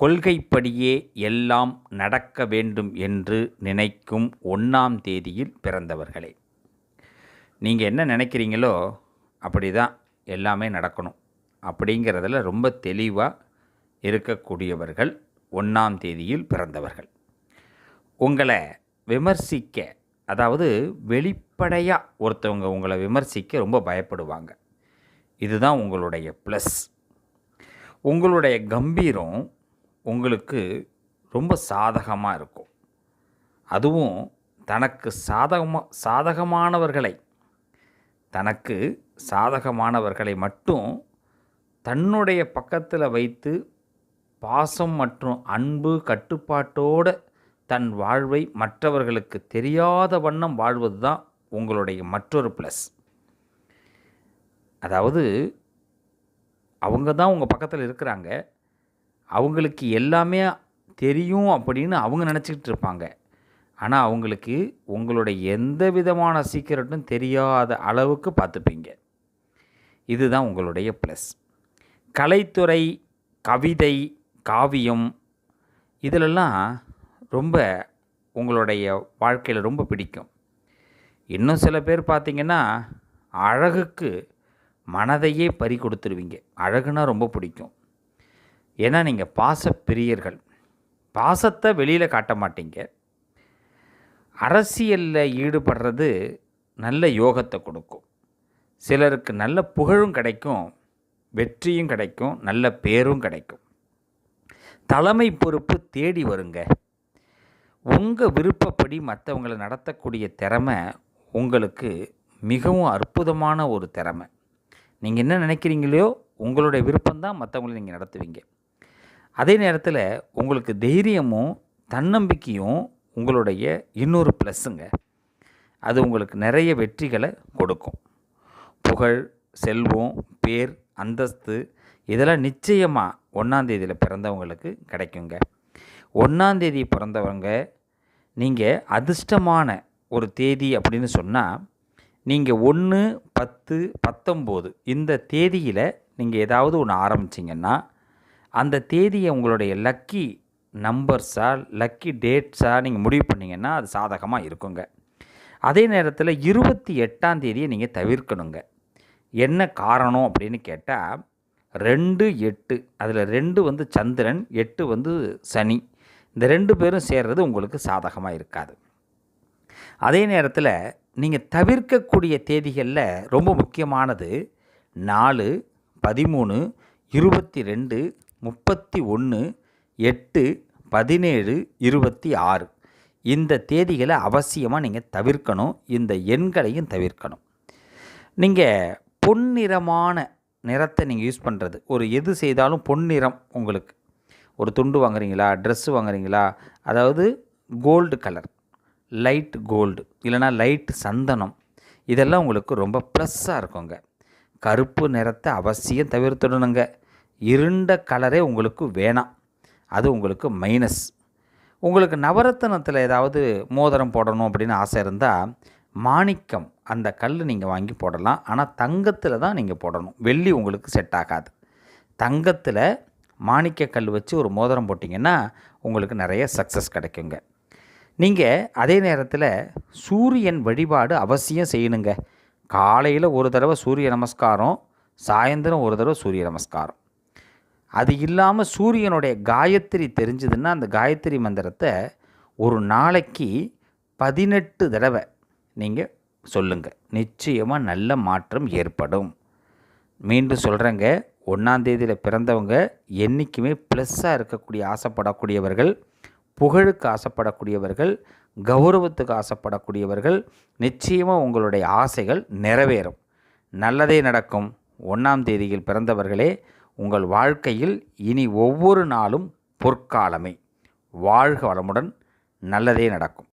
கொள்கைப்படியே எல்லாம் நடக்க வேண்டும் என்று நினைக்கும் ஒன்றாம் தேதியில் பிறந்தவர்களே. நீங்கள் என்ன நினைக்கிறீங்களோ அப்படி தான் எல்லாமே நடக்கணும். அப்படிங்கிறதுல ரொம்ப தெளிவாக இருக்கக்கூடியவர்கள் ஒன்றாம் தேதியில் பிறந்தவர்கள். உங்களை விமர்சிக்க அதாவது வெளிப்படையாக ஒருத்தவங்க உங்களை விமர்சிக்க ரொம்ப பயப்படுவாங்க. இதுதான் உங்களுடைய ப்ளஸ் உங்களுடைய கம்பீரம் உங்களுக்கு ரொம்ப சாதகமாக இருக்கும். அதுவும் தனக்கு சாதகமாக சாதகமானவர்களை தனக்கு சாதகமானவர்களை மட்டும் தன்னுடைய பக்கத்தில் வைத்து பாசம் மற்றும் அன்பு கட்டுப்பாட்டோடு தன் வாழ்வை மற்றவர்களுக்கு தெரியாத வண்ணம் வாழ்வது தான் உங்களுடைய மற்றொரு ப்ளஸ் அதாவது அவங்க தான் உங்கள் பக்கத்தில் இருக்கிறாங்க. அவங்களுக்கு எல்லாமே தெரியும் அப்படின்னு அவங்க நினச்சிக்கிட்டு இருப்பாங்க. ஆனால் அவங்களுக்கு உங்களுடைய எந்த விதமான சீக்கிரட்டும் தெரியாத அளவுக்கு பார்த்துப்பீங்க. இதுதான் உங்களுடைய ப்ளஸ் கலைத்துறை கவிதை காவியம் இதிலெல்லாம் ரொம்ப உங்களுடைய வாழ்க்கையில் ரொம்ப பிடிக்கும். இன்னும் சில பேர் பார்த்திங்கன்னா அழகுக்கு மனதையே பறி கொடுத்துருவீங்க. அழகுனா ரொம்ப பிடிக்கும். ஏன்னா நீங்கள் பாச பிரியர்கள் பாசத்தை வெளியில் காட்ட மாட்டீங்க. அரசியலில் ஈடுபடுறது நல்ல யோகத்தை கொடுக்கும். சிலருக்கு நல்ல புகழும் கிடைக்கும் வெற்றியும் கிடைக்கும் நல்ல பேரும் கிடைக்கும். தலைமை பொறுப்பு தேடி வருங்க. உங்கள் விருப்பப்படி மற்றவங்களை நடத்தக்கூடிய திறமை உங்களுக்கு மிகவும் அற்புதமான ஒரு திறமை. நீங்கள் என்ன நினைக்கிறீங்களோ உங்களுடைய விருப்பம்தான் மற்றவங்களை நீங்கள் நடத்துவீங்க. அதே நேரத்தில் உங்களுக்கு தைரியமும் தன்னம்பிக்கையும் உங்களுடைய இன்னொரு ப்ளஸ்ஸுங்க அது உங்களுக்கு நிறைய வெற்றிகளை கொடுக்கும். புகழ் செல்வம் பேர் அந்தஸ்து இதெல்லாம் நிச்சயமாக ஒன்றாந்தேதியில் பிறந்தவங்களுக்கு கிடைக்குங்க. ஒன்றாந்தேதி பிறந்தவங்க நீங்கள் அதிர்ஷ்டமான ஒரு தேதி அப்படின்னு சொன்னால் நீங்கள் ஒன்று பத்து பத்தொம்போது இந்த தேதியில் நீங்கள் ஏதாவது ஒன்று ஆரம்பிச்சிங்கன்னா அந்த தேதியை உங்களுடைய லக்கி நம்பர்ஸாக லக்கி டேட்ஸாக நீங்கள் முடிவு பண்ணிங்கன்னா அது சாதகமாக இருக்குங்க. அதே நேரத்தில் இருபத்தி எட்டாம் தேதியை நீங்கள் தவிர்க்கணுங்க. என்ன காரணம் அப்படின்னு கேட்டால் ரெண்டு எட்டு அதில் ரெண்டு வந்து சந்திரன் எட்டு வந்து சனி. இந்த ரெண்டு பேரும் சேர்றது உங்களுக்கு சாதகமாக இருக்காது. அதே நேரத்தில் நீங்கள் தவிர்க்கக்கூடிய தேதிகளில் ரொம்ப முக்கியமானது நாலு பதிமூணு இருபத்தி ரெண்டு முப்பத்தி ஒன்று எட்டு பதினேழு இருபத்தி ஆறு. இந்த தேதிகளை அவசியமாக நீங்கள் தவிர்க்கணும். இந்த எண்களையும் தவிர்க்கணும். நீங்கள் பொன்னிறமான நிறத்தை நீங்கள் யூஸ் பண்ணுறது ஒரு எது செய்தாலும் பொன்னிறம் உங்களுக்கு. ஒரு துண்டு வாங்குறீங்களா ட்ரெஸ்ஸு வாங்குறீங்களா அதாவது கோல்டு கலர் லைட் கோல்டு இல்லைனா லைட் சந்தனம். இதெல்லாம் உங்களுக்கு ரொம்ப ப்ளஸ்ஸாக இருக்குங்க. கருப்பு நிறத்தை அவசியம் தவிர்த்துடணுங்க. இருண்ட கலரே உங்களுக்கு வேணாம். அது உங்களுக்கு மைனஸ் உங்களுக்கு நவரத்தனத்தில் ஏதாவது மோதிரம் போடணும் அப்படின்னு ஆசை இருந்தால் மாணிக்கம் அந்த கல் நீங்கள் வாங்கி போடலாம். ஆனால் தங்கத்தில் தான் நீங்கள் போடணும். வெள்ளி உங்களுக்கு செட் ஆகாது. தங்கத்தில் மாணிக்க கல் வச்சு ஒரு மோதிரம் போட்டிங்கன்னா உங்களுக்கு நிறைய சக்ஸஸ் கிடைக்குங்க. நீங்கள் அதே நேரத்தில் சூரியன் வழிபாடு அவசியம் செய்யணுங்க. காலையில் ஒரு தடவை சூரிய நமஸ்காரம் சாயந்தரம் ஒரு தடவை சூரிய நமஸ்காரம். அது இல்லாமல் சூரியனுடைய காயத்ரி தெரிஞ்சதுன்னா அந்த காயத்ரி மந்திரத்தை ஒரு நாளைக்கு பதினெட்டு தடவை நீங்கள் சொல்லுங்கள் நிச்சயமாக நல்ல மாற்றம் ஏற்படும். மீண்டும் சொல்கிறேங்க ஒன்றாந்தேதியில் பிறந்தவங்க என்றைக்குமே ப்ளஸ்ஸாக இருக்கக்கூடிய ஆசைப்படக்கூடியவர்கள் புகழுக்கு ஆசைப்படக்கூடியவர்கள் கௌரவத்துக்கு ஆசைப்படக்கூடியவர்கள் நிச்சயமாக உங்களுடைய ஆசைகள் நிறைவேறும். நல்லதே நடக்கும். ஒன்றாம் தேதியில் பிறந்தவர்களே உங்கள் வாழ்க்கையில் இனி ஒவ்வொரு நாளும் பொற்காலமே. வாழ்க வளமுடன். நல்லதே நடக்கும்.